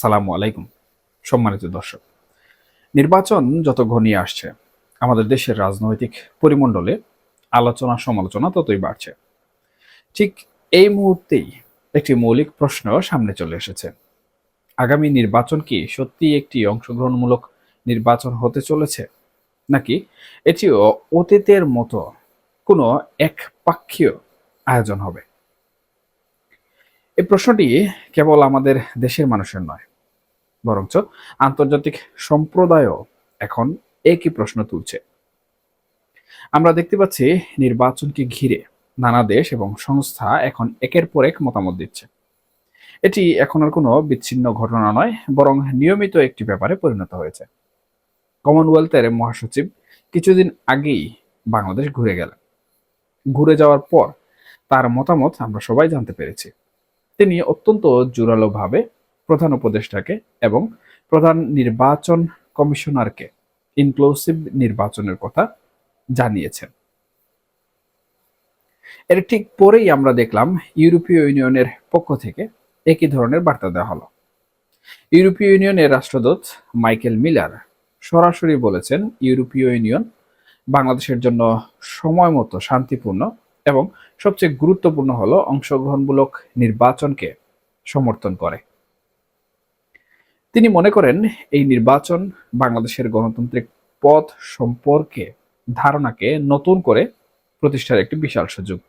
আসসালামু আলাইকুম, সম্মানিত দর্শক। নির্বাচন যত ঘনিয়ে আসছে, আমাদের দেশের রাজনৈতিক পরিমণ্ডলে আলোচনা সমালোচনা ততই বাড়ছে। ঠিক এই মুহূর্তেই একটি মৌলিক প্রশ্ন সামনে চলে এসেছে। আগামী নির্বাচন কি সত্যি একটি অংশগ্রহণমূলক নির্বাচন হতে চলেছে, নাকি এটিও অতীতের মতো কোনো একপাক্ষীয় আয়োজন হবে? এই প্রশ্নটি কেবল আমাদের দেশের মানুষের নয় বরঞ্চ আন্তর্জাতিক সম্প্রদায়ও এখন একই প্রশ্ন তুলছে। আমরা দেখতে পাচ্ছি নির্বাচনকে ঘিরে নানা দেশ এবং সংস্থা এখন একের পর এক মতামত দিচ্ছে। এটি এখন আর কোনো বিচ্ছিন্ন ঘটনা নয়, বরং নিয়মিত একটি ব্যাপারে পরিণত হয়েছে। কমনওয়েলথের মহাসচিব কিছুদিন আগেই বাংলাদেশ ঘুরে গেলেন। ঘুরে যাওয়ার পর তার মতামত আমরা সবাই জানতে পেরেছি। তিনি অত্যন্ত জোরালোভাবে প্রধান উপদেষ্টাকে এবং প্রধান নির্বাচন কমিশনারকে ইনক্লুসিভ নির্বাচনের কথা জানিয়েছেন। এর ঠিক পরেই আমরা দেখলাম ইউরোপীয় ইউনিয়নের পক্ষ থেকে একই ধরনের বার্তা দেওয়া হলো। ইউরোপীয় ইউনিয়নের রাষ্ট্রদূত মাইকেল মিলার সরাসরি বলেছেন, ইউরোপীয় ইউনিয়ন বাংলাদেশের জন্য সময় মতো শান্তিপূর্ণ এবং সবচেয়ে গুরুত্বপূর্ণ হলো অংশগ্রহণমূলক নির্বাচনকে সমর্থন করে। তিনি মনে করেন এই নির্বাচন বাংলাদেশের গণতান্ত্রিক পথ সম্পর্কে ধারণাকে নতুন করে প্রতিষ্ঠার একটি বিশাল সুযোগ।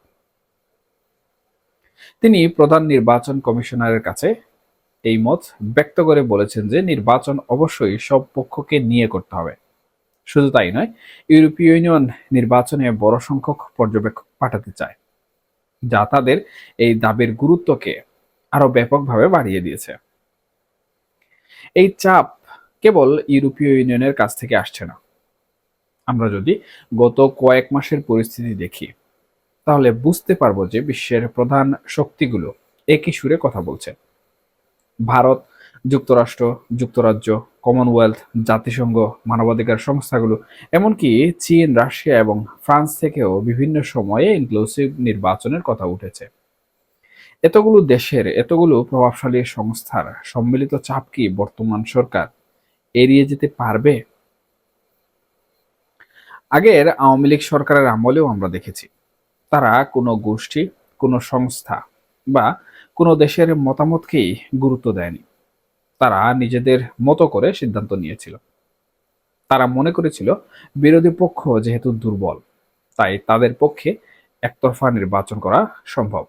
তিনি প্রধান নির্বাচন কমিশনারের কাছে এই মত ব্যক্ত করে বলেছেন যে নির্বাচন অবশ্যই সব পক্ষকে নিয়ে করতে হবে। শুধু তাই নয়, ইউরোপীয় ইউনিয়ন নির্বাচনে বড় সংখ্যক পর্যবেক্ষক পাঠাতে চায়, যা তাদের এই দাবির গুরুত্বকে আরও ব্যাপকভাবে বাড়িয়ে দিয়েছে। এই চাপ কেবল ইউরোপীয় ইউনিয়নের কাছ থেকে আসছে না। আমরা যদি গত কয়েক মাসের পরিস্থিতি দেখি, তাহলে বুঝতে পারব যে বিশ্বের প্রধান শক্তিগুলো একই সুরে কথা বলছে। ভারত, যুক্তরাষ্ট্র, যুক্তরাজ্য, কমনওয়েলথ, জাতিসংঘ, মানবাধিকার সংস্থাগুলো, এমনকি চীন, রাশিয়া এবং ফ্রান্স থেকেও বিভিন্ন সময়ে ইনক্লুসিভ নির্বাচনের কথা উঠেছে। এতগুলো দেশের এতগুলো প্রভাবশালী সংস্থার সম্মিলিত চাপ কি বর্তমান সরকার এড়িয়ে যেতে পারবে? আগের আওয়ামী লীগ সরকারের আমলেও আমরা দেখেছি, তারা কোনো গোষ্ঠী, কোনো সংস্থা বা কোনো দেশের মতামতকেই গুরুত্ব দেয়নি। তারা নিজেদের মতো করে সিদ্ধান্ত নিয়েছিল। তারা মনে করেছিল বিরোধী পক্ষ যেহেতু দুর্বল, তাই তাদের পক্ষে একতরফা নির্বাচন করা সম্ভব।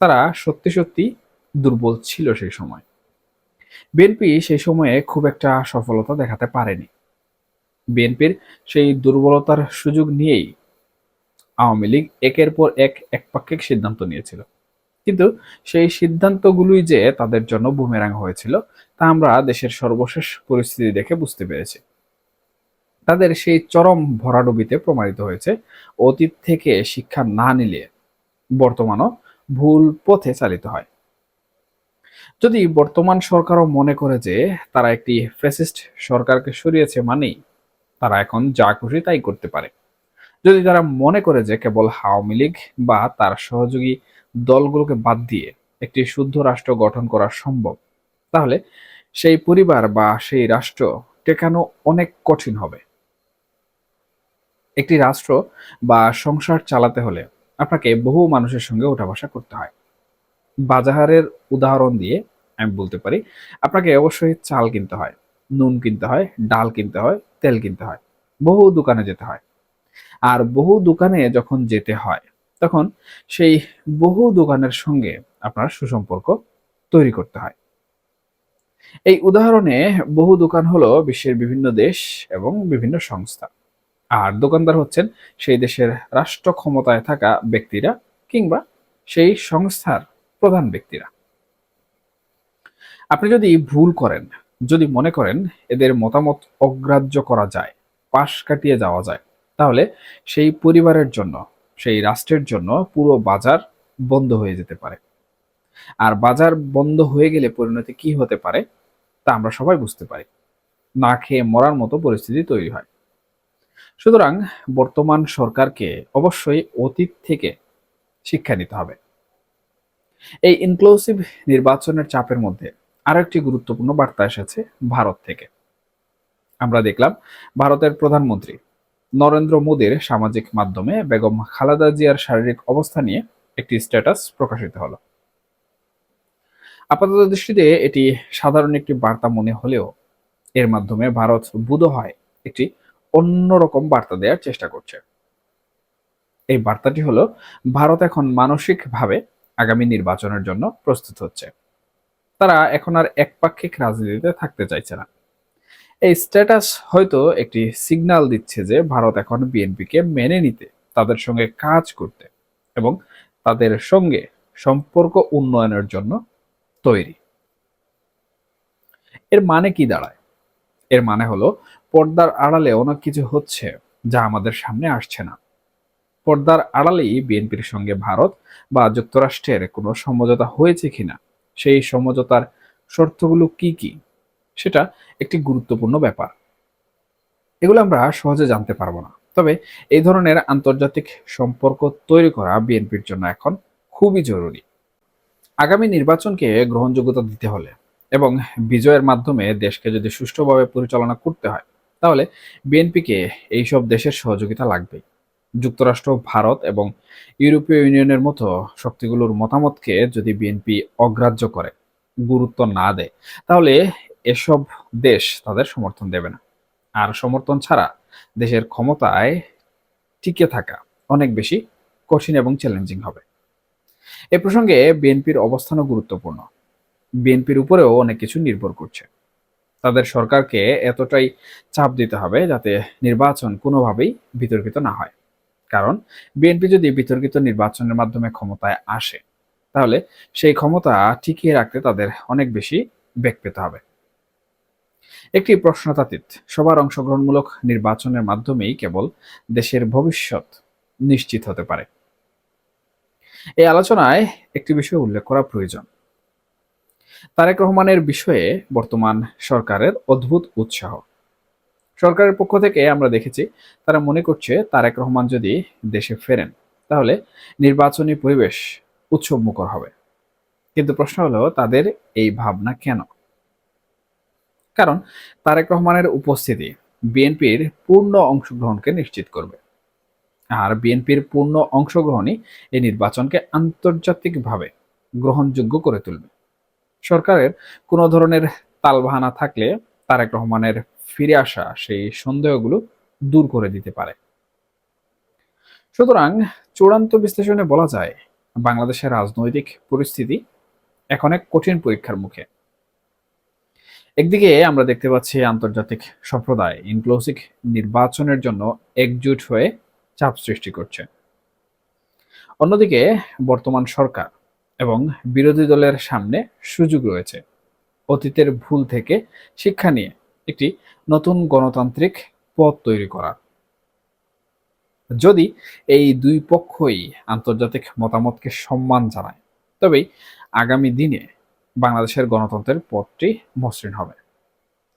তারা সত্যি সত্যি দুর্বল ছিল সেই সময়। বিএনপি সেই সময়ে খুব একটা সফলতা দেখাতে পারেনি। বিএনপির সেই দুর্বলতার সুযোগ নিয়েই আওয়ামী লীগ একের পর এক একপাক্ষিক সিদ্ধান্ত নিয়েছিল। কিন্তু সেই সিদ্ধান্তগুলোই যে তাদের জন্য বুমেরাং হয়েছিল, তা আমরা দেশের সর্বশেষ পরিস্থিতি দেখে বুঝতে পেরেছি। তাদের সেই চরম ভরাডুবিতে প্রমাণিত হয়েছে, অতীত থেকে শিক্ষা না নিলে বর্তমানও ভুল পথে চালিত হয়। যদি বর্তমান সরকারও মনে করে যে তারা একটি ফ্যাসিস্ট সরকারকে সরিয়েছে মানেই তারা এখন যা খুশি তাই করতে পারে। যদি তারা মনে করে যে কেবল আওয়ামী লীগ বা তার সহযোগী দলগুলোকে বাদ দিয়ে একটি শুদ্ধ রাষ্ট্র গঠন করা সম্ভব, তাহলে সেই পরিবার বা সেই রাষ্ট্র টেকানো অনেক কঠিন হবে। একটি রাষ্ট্র বা সংসার চালাতে হলে আপনাকে বহু মানুষের সঙ্গে ওঠা বসা করতে হয়। বাজারের উদাহরণ দিয়ে আমি বলতে পারি, আপনাকে অবশ্যই চাল কিনতে হয়, নুন কিনতে হয়, ডাল কিনতে হয়, তেল কিনতে হয়, বহু দোকানে যেতে হয়। আর বহু দোকানে যখন যেতে হয়, তখন সেই বহু দোকানের সঙ্গে আপনার সুসম্পর্ক তৈরি করতে হয়। এই উদাহরণে বহু দোকান হলো বিশ্বের বিভিন্ন দেশ এবং বিভিন্ন সংস্থা। আর দোকানদার হচ্ছেন সেই দেশের রাষ্ট্র ক্ষমতায় থাকা ব্যক্তিরা কিংবা সেই সংস্থার প্রধান ব্যক্তিরা। আপনি যদি ভুল করেন, যদি মনে করেন এদের মতামত অগ্রাহ্য করা যায়, পাশ কাটিয়ে যাওয়া যায়, তাহলে সেই পরিবারের জন্য, সেই রাষ্ট্রের জন্য পুরো বাজার বন্ধ হয়ে যেতে পারে। আর বাজার বন্ধ হয়ে গেলে পরিণতি কি হতে পারে, তা আমরা সবাই বুঝতে পারি। না খেয়ে মরার মতো পরিস্থিতি তৈরি হয়। সুতরাং বর্তমান সরকারকে অবশ্যই অতীত থেকে শিক্ষা নিতে হবে। এই ইনক্লুসিভ নির্বাচনের চাপের মধ্যে আরও একটি গুরুত্বপূর্ণ বার্তা এসেছে ভারত থেকে। আমরা দেখলাম ভারতের প্রধানমন্ত্রী নরেন্দ্র মোদীর সামাজিক মাধ্যমে বেগম খালাদা জিয়ার শারীরিক অবস্থা নিয়ে একটি স্ট্যাটাস প্রকাশিত হলো। আপাতত দৃষ্টিতে এটি সাধারণ একটি বার্তা মনে হলেও এর মাধ্যমে ভারত বুধ হয় একটি অন্যরকম বার্তা দেওয়ার চেষ্টা করছে। এই বার্তাটি হলো, ভারত এখন মানসিকভাবে আগামী নির্বাচনের জন্য প্রস্তুত হচ্ছে। তারা এখন আর একপাক্ষিক রাজনীতিতে থাকতে চাইছে না। এই স্ট্যাটাস হয়তো একটি সিগন্যাল দিচ্ছে যে ভারত এখন বিএনপিকে মেনে নিতে, তাদের সঙ্গে কাজ করতে এবং তাদের সঙ্গে সম্পর্ক উন্নয়নের জন্য তৈরি। এর মানে কি দাঁড়ায়? এর মানে হলো, পর্দার আড়ালে অনেক কিছু হচ্ছে যা আমাদের সামনে আসছে না। পর্দার আড়ালেই বিএনপির সঙ্গে ভারত বা যুক্তরাষ্ট্রের কোনো সমঝোতা হয়েছে কিনা, সেই সমঝোতার শর্তগুলো কি কি, সেটা একটি গুরুত্বপূর্ণ ব্যাপার। এগুলো আমরা সহজে জানতে পারব না। তবে এই ধরনের আন্তর্জাতিক সম্পর্ক তৈরি করা বিএনপির জন্য এখন খুবই জরুরি। আগামী নির্বাচনকে গ্রহণযোগ্যতা দিতে হলে এবং বিজয়ের মাধ্যমে দেশকে যদি সুষ্ঠুভাবে পরিচালনা করতে হয়, তাহলে বিএনপিকে এইসব দেশের সহযোগিতা লাগবে যুক্তরাষ্ট্র, ভারত এবং ইউরোপীয় ইউনিয়নের মতো শক্তিগুলোর মতামতকে যদি বিএনপি অগ্রাহ্য করে, গুরুত্ব না দেয়, তাহলে এসব দেশ তাদের সমর্থন দেবে না। আর সমর্থন ছাড়া দেশের ক্ষমতায় টিকে থাকা অনেক বেশি কঠিন এবং চ্যালেঞ্জিং হবে। এ প্রসঙ্গে বিএনপির অবস্থানও গুরুত্বপূর্ণ। বিএনপির উপরেও অনেক কিছু নির্ভর করছে। তাদের সরকারকে এতটাই চাপ দিতে হবে যাতে নির্বাচন কোনোভাবেই বিতর্কিত না হয়। কারণ বিএনপি যদি বিতর্কিত নির্বাচনের মাধ্যমে ক্ষমতায় আসে, তাহলে সেই ক্ষমতা টিকিয়ে রাখতে তাদের অনেক বেশি বেগ পেতে হবে। একটি প্রশ্নতাতীত, সবার অংশগ্রহণমূলক নির্বাচনের মাধ্যমেই কেবল দেশের ভবিষ্যৎ নিশ্চিত হতে পারে। এই আলোচনায় একটি বিষয় উল্লেখ করা প্রয়োজন। তারেক রহমানের বিষয়ে বর্তমান সরকারের অদ্ভুত উৎসাহ। সরকারের পক্ষ থেকে আমরা দেখেছি, তারা মনে করছে তারেক রহমান যদি দেশে ফেরেন, তাহলে নির্বাচনী পরিবেশ উৎসবমুখর হবে। কিন্তু প্রশ্ন হলো, তাদের এই ভাবনা কেন? কারণ তারেক রহমানের উপস্থিতি বিএনপির পূর্ণ অংশগ্রহণকে নিশ্চিত করবে। আর বিএনপির পূর্ণ অংশগ্রহণই এই নির্বাচনকে আন্তর্জাতিকভাবে গ্রহণযোগ্য করে তুলবে। সরকারের কোনো ধরনের তালবাহানা থাকলে তারেক রহমানের ফিরে আসা সেই সন্দেহগুলো দূর করে দিতে পারে। সুতরাং চূড়ান্ত বিশ্লেষণে বলা যায়, বাংলাদেশের রাজনৈতিক পরিস্থিতি এখন এক কঠিন পরীক্ষার মুখে। একদিকে আমরা দেখতে পাচ্ছি আন্তর্জাতিক সম্প্রদায় ইনক্লুসিভ নির্বাচনের জন্য একজুট হয়ে চাপ সৃষ্টি করছে। অন্যদিকে বর্তমান সরকার এবং বিরোধী দলের সামনে সুযোগ রয়েছে। অতীতের ভুল থেকে শিক্ষা নিয়ে একটি নতুন গণতান্ত্রিক পথ তৈরি করা যদি এই দুই পক্ষই আন্তর্জাতিক মতামতকে সম্মান জানায়, তবেই আগামী দিনে বাংলাদেশের গণতন্ত্রের পথটি মসৃণ হবে।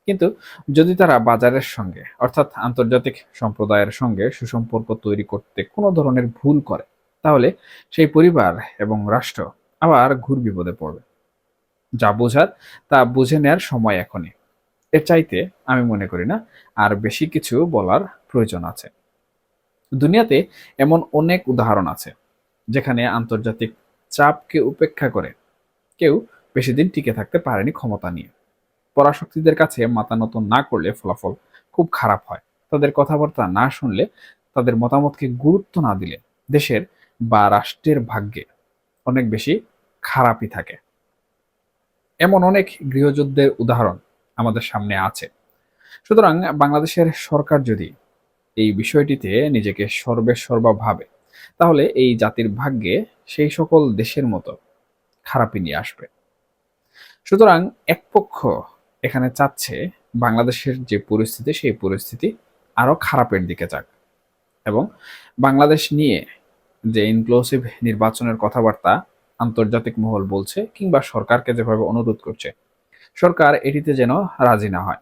কিন্তু যদি তারা বাজারের সঙ্গে, অর্থাৎ আন্তর্জাতিক সম্প্রদায়ের সঙ্গে সুসম্পর্ক তৈরি করতে কোনো ধরনের ভুল করে, তাহলে সেই পরিবার এবং রাষ্ট্র আবার ঘুর বিপদে পড়বে। যা বোঝার, তা বুঝে নেয়ার সময় এখনই। এর চাইতে আমি মনে করি না, আর বেশি কিছু বলার প্রয়োজন আছে। দুনিয়াতে এমন অনেক উদাহরণ আছে, যেখানে আন্তর্জাতিক চাপকে উপেক্ষা করে কেউ বেশি দিন টিকে থাকতে পারেনি ক্ষমতা নিয়ে। পরাশক্তিদের কাছে মাথা নতুন না করলে ফলাফল খুব খারাপ হয়। তাদের কথাবার্তা না শুনলে, তাদের মতামতকে গুরুত্ব না দিলে দেশের বা রাষ্ট্রের ভাগ্যে অনেক বেশি খারাপই থাকে। এমন অনেক গৃহযুদ্ধের উদাহরণ আমাদের সামনে আছে। সুতরাং বাংলাদেশের সরকার যদি এই বিষয়টিতে নিজেকে সর্বে সর্বা ভাবে তাহলে এই জাতির ভাগ্যে সেই সকল দেশের মতো খারাপই নিয়ে আসবে। সুতরাং এক পক্ষ এখানে চাচ্ছে বাংলাদেশের যে পরিস্থিতি, সেই পরিস্থিতি আরও খারাপের দিকে যাক এবং বাংলাদেশ নিয়ে যে ইনক্লুসিভ নির্বাচনের কথাবার্তা আন্তর্জাতিক মহল বলছে কিংবা সরকারকে যেভাবে অনুরোধ করছে, সরকার এটিতে যেন রাজি না হয়।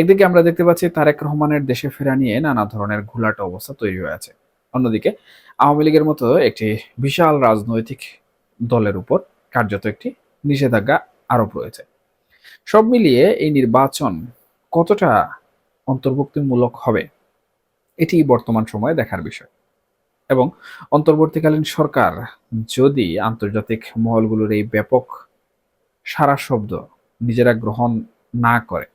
একদিকে আমরা দেখতে পাচ্ছি তারেক রহমানের দেশে ফেরা নিয়ে নানা ধরনের ঘোলাটা অবস্থা তৈরি হয়ে আছে। অন্যদিকে আওয়ামী লীগের মতো একটি বিশাল রাজনৈতিক দলের উপর কার্যত একটি নিষেধাজ্ঞা আরোপ রয়েছে। সব মিলিয়ে এই নির্বাচন কতটা অন্তর্ভুক্তিমূলক হবে, এটি বর্তমান সময়ে দেখার বিষয়। এবং অন্তর্বর্তীকালীন সরকার যদি আন্তর্জাতিক মহলগুলোর এই ব্যাপক সারা শব্দ নিজেরা গ্রহণ না করে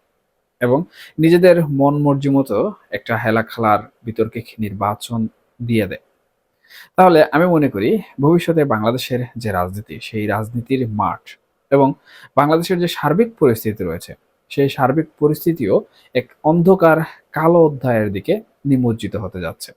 এবং নিজেদের মন মর্জি মতো একটা হেলা খেলার বিতর্কে নির্বাচন দিয়ে দেয়, তাহলে আমি মনে করি ভবিষ্যতে বাংলাদেশের যে রাজনীতি, সেই রাজনীতির মাঠ এবং বাংলাদেশের যে সার্বিক পরিস্থিতি রয়েছে, সেই সার্বিক পরিস্থিতিও এক অন্ধকার কালো অধ্যায়ের দিকে নিমজ্জিত হতে যাচ্ছে।